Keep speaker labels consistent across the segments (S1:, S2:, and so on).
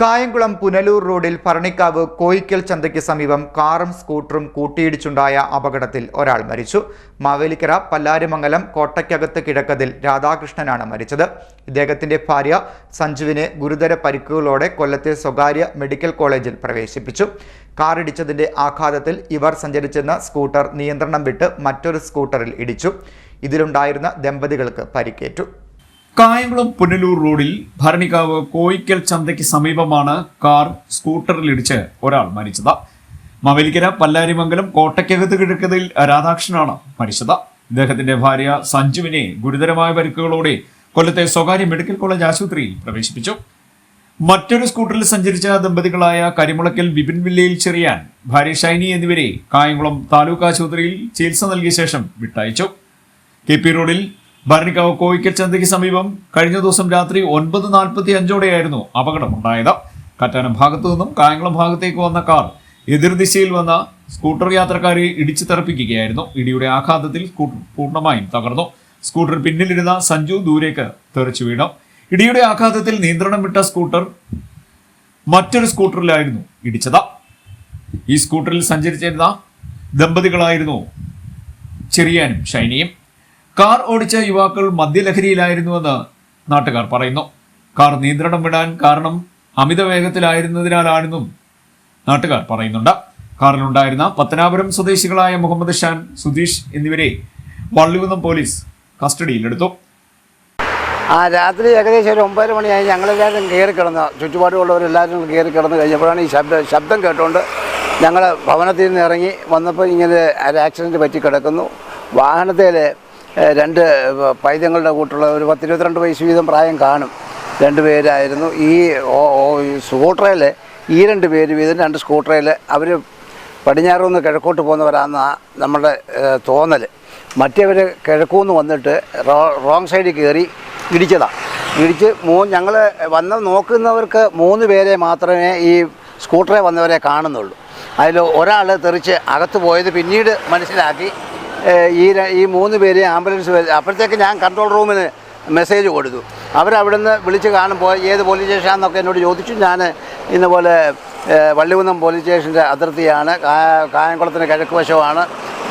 S1: കായംകുളം പുനലൂർ റോഡിൽ ഭരണിക്കാവ് കോയിക്കൽ ചന്തയ്ക്ക് സമീപം കാറും സ്കൂട്ടറും കൂട്ടിയിടിച്ചുണ്ടായ അപകടത്തിൽ ഒരാൾ മരിച്ചു. മാവേലിക്കര പല്ലാരിമംഗലം കോട്ടയ്ക്കകത്ത് കിഴക്കതിൽ രാധാകൃഷ്ണനാണ് മരിച്ചത്. ഇദ്ദേഹത്തിന്റെ ഭാര്യ സഞ്ജുവിനെ ഗുരുതര പരിക്കുകളോടെ കൊല്ലത്തെ സ്വകാര്യ മെഡിക്കൽ കോളേജിൽ പ്രവേശിപ്പിച്ചു. കാറിടിച്ചതിന്റെ ആഘാതത്തിൽ ഇവർ സഞ്ചരിച്ചിരുന്ന സ്കൂട്ടർ നിയന്ത്രണം വിട്ട് മറ്റൊരു സ്കൂട്ടറിൽ ഇടിച്ചു. ഇതിലുണ്ടായിരുന്ന ദമ്പതികൾക്ക് പരിക്കേറ്റു.
S2: കായംകുളം പുനലൂർ റോഡിൽ ഭരണിക്കാവ് കോയിക്കൽ ചന്തയ്ക്ക് സമീപമാണ് കാർ സ്കൂട്ടറിലിടിച്ച് ഒരാൾ മരിച്ചത്. മവേലിക്കര പല്ലാരിമംഗലം കോട്ടയ്ക്കകത്ത് കിഴക്കതിൽ രാധാകൃഷ്ണനാണ് മരിച്ചത്. ഇദ്ദേഹത്തിന്റെ ഭാര്യ സഞ്ജുവിനെ ഗുരുതരമായ പരിക്കുകളോടെ കൊല്ലത്തെ സ്വകാര്യ മെഡിക്കൽ കോളേജ് ആശുപത്രിയിൽ പ്രവേശിപ്പിച്ചു. മറ്റൊരു സ്കൂട്ടറിൽ സഞ്ചരിച്ച ദമ്പതികളായ കരിമുളക്കൽ ബിപിൻ വില്ലയിൽ ചെറിയാൻ ഭാര്യ ഷൈനി എന്നിവരെ കായംകുളം താലൂക്ക് ആശുപത്രിയിൽ ചികിത്സ നൽകിയ ശേഷം വിട്ടയച്ചു. കെ പി റോഡിൽ ഭരണിക്കാവ് കോഴിക്കൽ ചന്തയ്ക്ക് സമീപം കഴിഞ്ഞ ദിവസം രാത്രി ഒൻപത് നാൽപ്പത്തി അഞ്ചോടെയായിരുന്നു അപകടമുണ്ടായത്. കറ്റാനം ഭാഗത്തു നിന്നും കായംകുളം ഭാഗത്തേക്ക് വന്ന കാർ എതിർദിശയിൽ വന്ന സ്കൂട്ടർ യാത്രക്കാരെ ഇടിച്ചു തെറപ്പിക്കുകയായിരുന്നു. ഇടിയുടെ ആഘാതത്തിൽ പൂർണമായും തകർന്നു. സ്കൂട്ടർ പിന്നിലിരുന്ന സഞ്ജു ദൂരേക്ക് തെറിച്ചു വീണു. ഇടിയുടെ ആഘാതത്തിൽ നിയന്ത്രണം വിട്ട സ്കൂട്ടർ മറ്റൊരു സ്കൂട്ടറിലായിരുന്നു ഇടിച്ചത്. ഈ സ്കൂട്ടറിൽ സഞ്ചരിച്ചിരുന്ന ദമ്പതികളായിരുന്നു ചെറിയാനും ഷൈനിയും. കാർ ഓടിച്ച യുവാക്കൾ മദ്യലഹരിയിലായിരുന്നുവെന്ന് നാട്ടുകാർ പറയുന്നു. കാർ നിയന്ത്രണം വിടാൻ കാരണം അമിത വേഗത്തിലായിരുന്നതിനാലാണെന്നും നാട്ടുകാർ പറയുന്നുണ്ട്. കാറിലുണ്ടായിരുന്ന പത്തനാപുരം സ്വദേശികളായ മുഹമ്മദ് ഷാൻ സുധീഷ് എന്നിവരെ വള്ളികുന്നം പോലീസ് കസ്റ്റഡിയിലെടുത്തു.
S3: ആ രാത്രി ഏകദേശം ഒരു ഒമ്പത് മണിയായി ഞങ്ങളെല്ലാവരും കയറി കിടന്ന് ചുറ്റുപാടുമുള്ളവരെല്ലാവരും കയറി കിടന്ന് കഴിഞ്ഞപ്പോഴാണ് ഈ ശബ്ദം ശബ്ദം കേട്ടുകൊണ്ട് ഞങ്ങൾ ഭവനത്തിൽ നിന്ന് ഇറങ്ങി വന്നപ്പോൾ ഇങ്ങനെ ഒരു ആക്സിഡന്റ് പറ്റി കിടക്കുന്നു. വാഹനത്തിൽ രണ്ട് പൈതങ്ങളുടെ കൂട്ടുള്ള ഒരു പത്തിരുപത്തിരണ്ട് വയസ്സ് വീതം പ്രായം കാണും. രണ്ട് പേരായിരുന്നു. ഈ സ്കൂട്ടറിൽ ഈ രണ്ട് പേര് വീതം രണ്ട് സ്കൂട്ടറിൽ അവർ പടിഞ്ഞാറുനിന്ന് കിഴക്കോട്ട് പോകുന്നവരാണെന്ന നമ്മുടെ തോന്നൽ മറ്റേവർ കിഴക്കൂന്ന് വന്നിട്ട് റോ റോങ് സൈഡിൽ കയറി ഇടിച്ചതാണ് ഇടിച്ച് മൂ ഞങ്ങൾ വന്ന് നോക്കുന്നവർക്ക് മൂന്ന് പേരെ മാത്രമേ ഈ സ്കൂട്ടറെ വന്നവരെ കാണുന്നുള്ളൂ. അതിൽ ഒരാൾ തെറിച്ച് അകത്ത് പോയത് പിന്നീട് മനസ്സിലാക്കി ഈ ഈ മൂന്ന് പേര് ആംബുലൻസ് അപ്പോഴത്തേക്ക് ഞാൻ കൺട്രോൾ റൂമിന് മെസ്സേജ് കൊടുത്തു. അവരവിടുന്ന് വിളിച്ച് കാണുമ്പോൾ ഏത് പോലീസ് സ്റ്റേഷനാണെന്നൊക്കെ എന്നോട് ചോദിച്ചു. ഞാൻ ഇന്നപോലെ വള്ളികുന്നം പോലീസ് സ്റ്റേഷന്റെ അതിർത്തിയാണ്. കായംകുളത്തിന്റെ കിഴക്ക് വശമാണ്.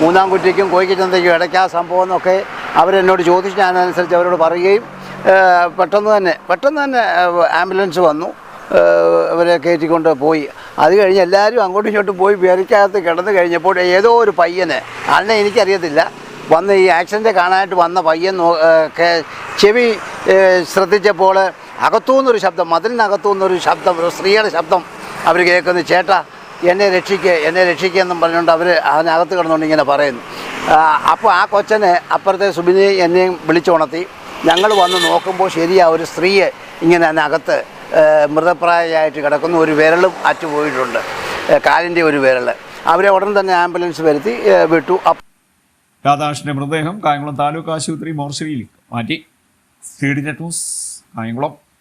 S3: മൂന്നാം കുറ്റിക്കും കോയിക്കച്ചന്തയ്ക്കും ഇടയ്ക്ക് ആ സംഭവം എന്നൊക്കെ അവരെന്നോട് ചോദിച്ചു ഞാനനുസരിച്ച് അവരോട് പറയുകയും പെട്ടെന്ന് തന്നെ പെട്ടെന്ന് തന്നെ ആംബുലൻസ് വന്നു. അവരെ കയറ്റിക്കൊണ്ട് പോയി. അത് കഴിഞ്ഞ് എല്ലാവരും അങ്ങോട്ടും ഇങ്ങോട്ടും പോയി പേരക്കകത്ത് കിടന്ന് കഴിഞ്ഞപ്പോൾ ഏതോ ഒരു പയ്യന് ആളിനെ എനിക്കറിയത്തില്ല വന്ന് ഈ ആക്സിഡന്റ് കാണാനായിട്ട് വന്ന പയ്യൻ ചെവി ശ്രദ്ധിച്ചപ്പോൾ അകത്തുനിന്നൊരു ശബ്ദം മതിലിനകത്തുനിന്നൊരു ശബ്ദം ഒരു സ്ത്രീയുടെ ശബ്ദം അവർ കേൾക്കുന്നു. ചേട്ടാ എന്നെ രക്ഷിക്കുക എന്നെ രക്ഷിക്കുക എന്നും പറഞ്ഞുകൊണ്ട് അവർ അതിനകത്ത് കിടന്നുകൊണ്ട് ഇങ്ങനെ പറയുന്നു. അപ്പോൾ ആ കൊച്ചനെ അപ്പുറത്തെ സുബിനെ എന്നെയും വിളിച്ചുണർത്തി. ഞങ്ങൾ വന്ന് നോക്കുമ്പോൾ ശരിയാ ഒരു സ്ത്രീയെ ഇങ്ങനെ അതിനകത്ത് മൃതപ്രായമായിട്ട് കിടക്കുന്ന ഒരു വിരളും അറ്റുപോയിട്ടുണ്ട്. കാലിന്റെ ഒരു വിരൽ അവരെ ഉടൻ തന്നെ ആംബുലൻസ് വരുത്തി വിട്ടു.
S2: രാധാകൃഷ്ണന്റെ മൃതദേഹം കായംകുളം താലൂക്ക് ആശുപത്രി മോർച്ചറിയിലേക്ക് മാറ്റി. C D news Kayamkulam.